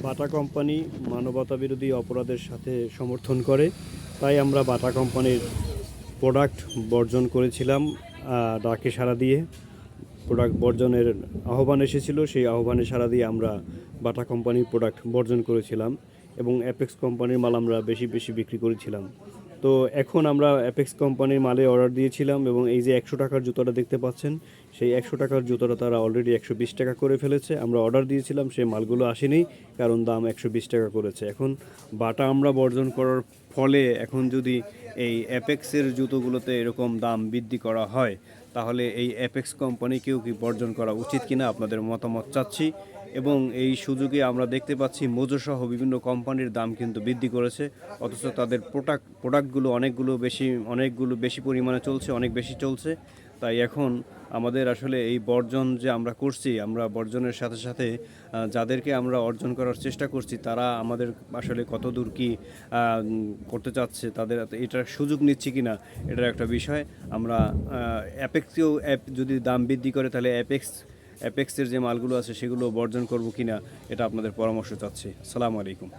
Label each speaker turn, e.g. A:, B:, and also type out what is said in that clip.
A: Bata company মানবতা বিরোধী অপরাধের সাথে সমর্থন করে। তাই আমরা বাটা কোম্পানির প্রোডাক্ট বর্জন করেছিলাম ডাকে সাড়া দিয়ে। প্রোডাক্ট বর্জনের আহ্বান এসেছিল, সেই আহ্বানে সাড়া দিয়ে আমরা বাটা কোম্পানির প্রোডাক্ট বর্জন করেছিলাম এবং অ্যাপেক্স কোম্পানির মাল আমরা বেশি বেশি বিক্রি করেছিলাম। তো এখন আমরা অ্যাপেক্স কোম্পানির মালে অর্ডার দিয়েছিলাম এবং এই যে একশো টাকার জুতোটা দেখতে পাচ্ছেন, সেই একশো টাকার জুতোটা তারা অলরেডি একশো বিশ টাকা করে ফেলেছে। আমরা অর্ডার দিয়েছিলাম, সেই মালগুলো আসেনি, কারণ দাম একশো বিশ টাকা করেছে। এখন বাটা আমরা বর্জন করার ফলে এখন যদি এই অ্যাপেক্সের জুতোগুলোতে এরকম দাম বৃদ্ধি করা হয়, তাহলে এই অ্যাপেক্স কোম্পানিকেও কি বর্জন করা উচিত কিনা আপনাদের মতামত চাচ্ছি। এবং এই সুযোগে আমরা দেখতে পাচ্ছি মোজোসহ বিভিন্ন কোম্পানির দাম কিন্তু বৃদ্ধি করেছে। অথচ তাদের প্রোডাক্ট প্রোডাক্টগুলো অনেকগুলো বেশি অনেকগুলো বেশি পরিমাণে চলছে অনেক বেশি চলছে। তাই এখন আমাদের আসলে এই বর্জন যে আমরা করছি আমরা বর্জনের সাথে সাথে যাদেরকে আমরা অর্জন করার চেষ্টা করছি তারা আমাদের আসলে কতদূর কি আহ, করতে চাচ্ছে তাদের এটার সুযোগ নিচ্ছে কি না এটার একটা বিষয়। আমরা অ্যাপেক্সকেও অ্যাপ যদি দাম বৃদ্ধি করে তাহলে অ্যাপেক্স অ্যাপেক্সের যে মালগুলো আছে সেগুলো বর্জন করব কিনা এটা আপনাদের পরামর্শ চাচ্ছি। সালাম আলাইকুম।